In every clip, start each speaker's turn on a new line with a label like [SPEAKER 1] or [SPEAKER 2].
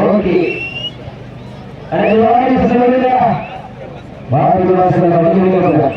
[SPEAKER 1] Okay అరే వాడి సలవేదా వాడి వాసన వదిలేకుండా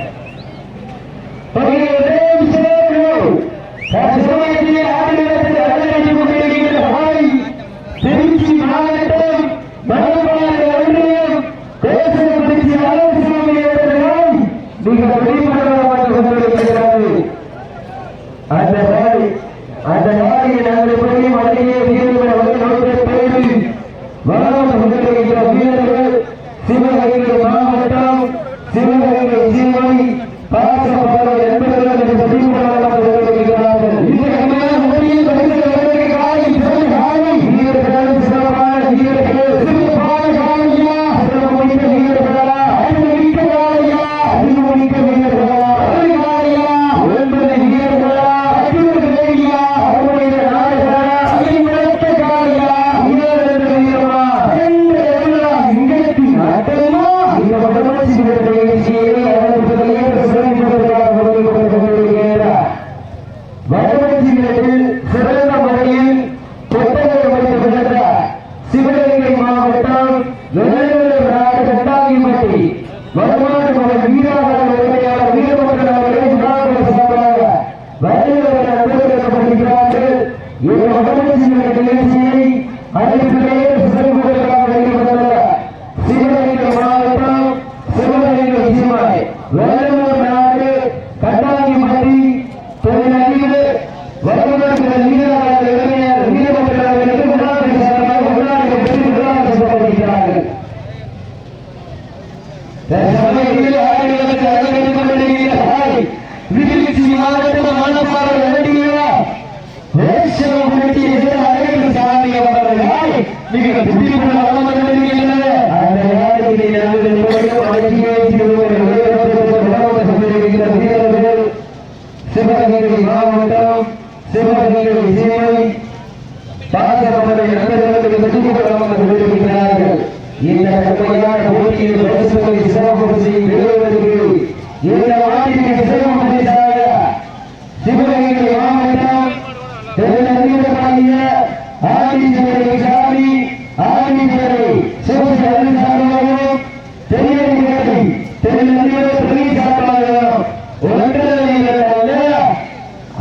[SPEAKER 1] Diga, diga, diga, diga, ஆடிய ஆடிதுரை சாமி ஆடிதுரை சிவசரணி சார்பாகவும் தெரியவில்லை தெரியவில்லை பிரதி சார்பாகவும்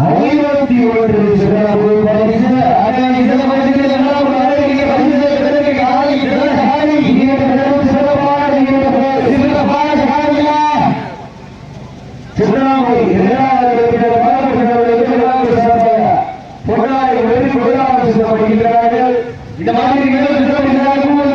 [SPEAKER 1] ஐநூத்தி ஒன்று சிறப்பு பரிசு அரணி சிறப்பு சிவராமை உடனே முதலாம் செய்யப்படுகிறார்கள் இந்த மாதிரி நிகழ்வுகள் நடக்கும்போது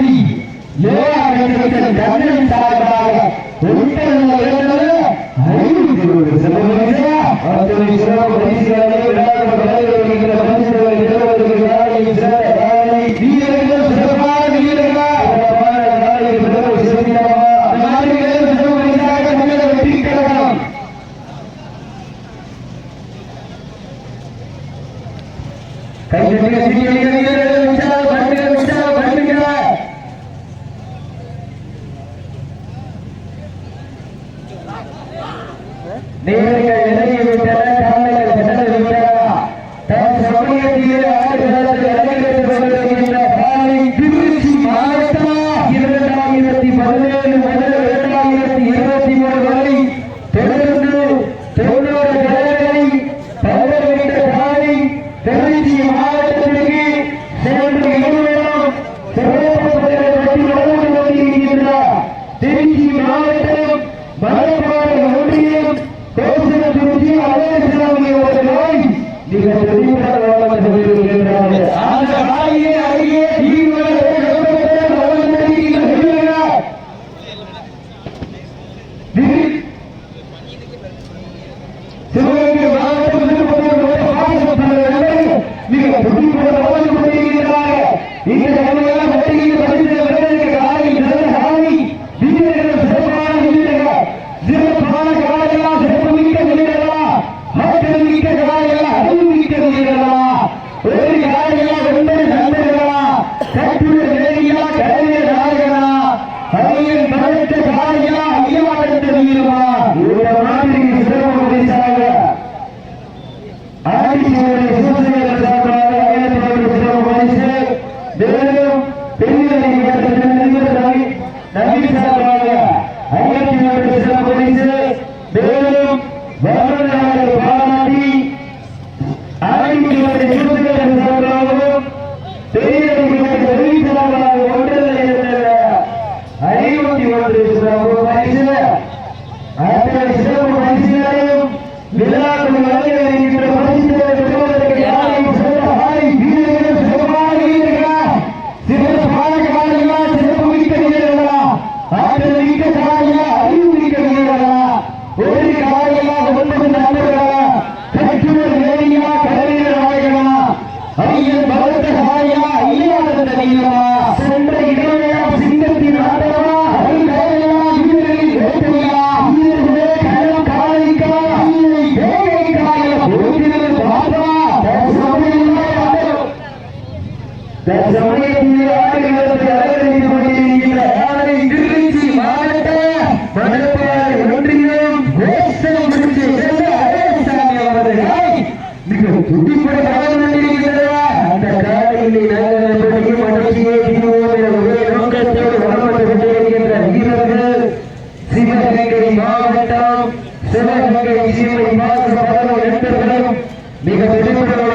[SPEAKER 1] Libertad. దయచేసి மிக தெளிவுபட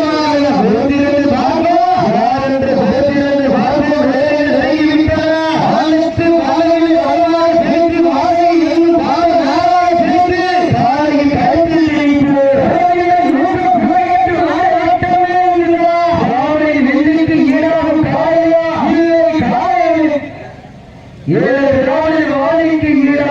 [SPEAKER 1] ஏழு கோடி வாய்க்கு ஈடாக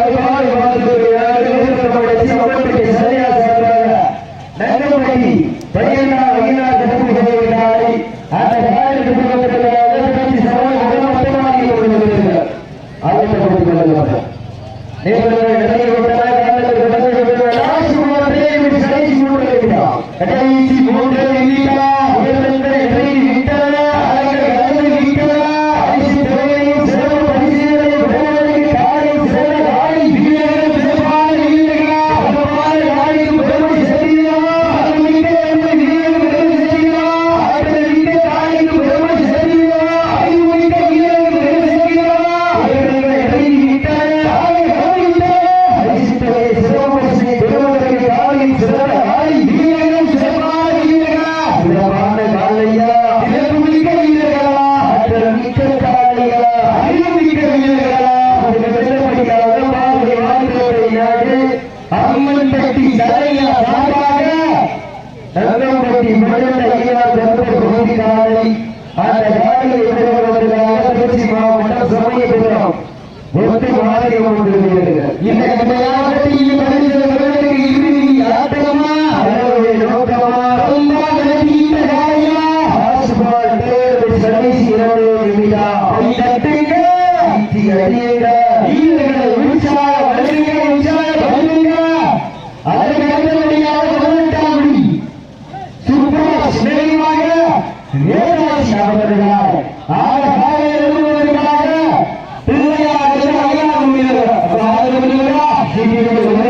[SPEAKER 1] Thank you.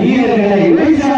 [SPEAKER 1] வீரர்களை உற்சாக